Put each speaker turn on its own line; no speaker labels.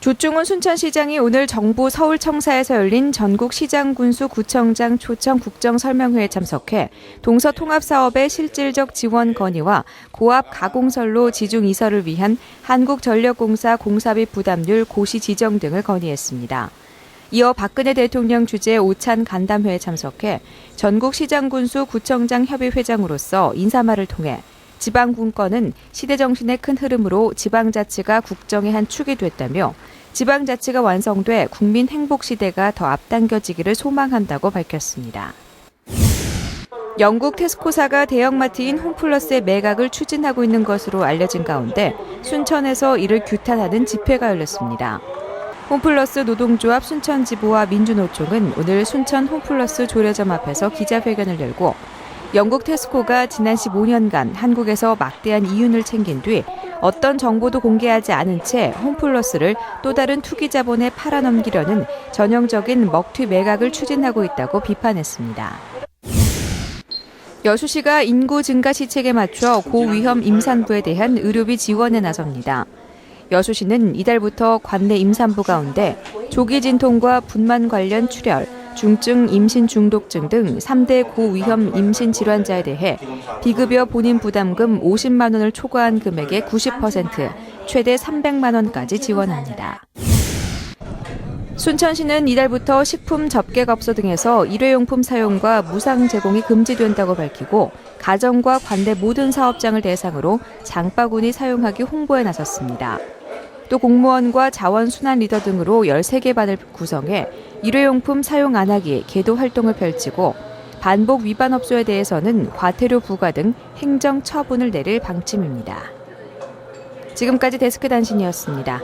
조중훈 순천시장이 오늘 정부 서울청사에서 열린 전국 시장군수 구청장 초청 국정설명회에 참석해 동서통합사업의 실질적 지원 건의와 고압 가공설로 지중 이설을 위한 한국전력공사 공사비 부담률 고시 지정 등을 건의했습니다. 이어 박근혜 대통령 주재 오찬 간담회에 참석해 전국 시장군수 구청장 협의회장으로서 인사말을 통해 지방 군권은 시대 정신의 큰 흐름으로 지방자치가 국정의 한 축이 됐다며 지방자치가 완성돼 국민 행복 시대가 더 앞당겨지기를 소망한다고 밝혔습니다. 영국 테스코사가 대형마트인 홈플러스의 매각을 추진하고 있는 것으로 알려진 가운데 순천에서 이를 규탄하는 집회가 열렸습니다. 홈플러스 노동조합 순천지부와 민주노총은 오늘 순천 홈플러스 조례점 앞에서 기자회견을 열고 영국 테스코가 지난 15년간 한국에서 막대한 이윤을 챙긴 뒤 어떤 정보도 공개하지 않은 채 홈플러스를 또 다른 투기 자본에 팔아넘기려는 전형적인 먹튀 매각을 추진하고 있다고 비판했습니다. 여수시가 인구 증가 시책에 맞춰 고위험 임산부에 대한 의료비 지원에 나섭니다. 여수시는 이달부터 관내 임산부 가운데 조기 진통과 분만 관련 출혈, 중증 임신 중독증 등 3대 고위험 임신 질환자에 대해 비급여 본인 부담금 50만 원을 초과한 금액의 90% 최대 300만 원까지 지원합니다. 순천시는 이달부터 식품 접객업소 등에서 일회용품 사용과 무상 제공이 금지된다고 밝히고 가정과 관내 모든 사업장을 대상으로 장바구니 사용하기 홍보에 나섰습니다. 또 공무원과 자원순환 리더 등으로 13개 반을 구성해 일회용품 사용 안 하기 계도 활동을 펼치고 반복 위반 업소에 대해서는 과태료 부과 등 행정 처분을 내릴 방침입니다. 지금까지 데스크 단신이었습니다.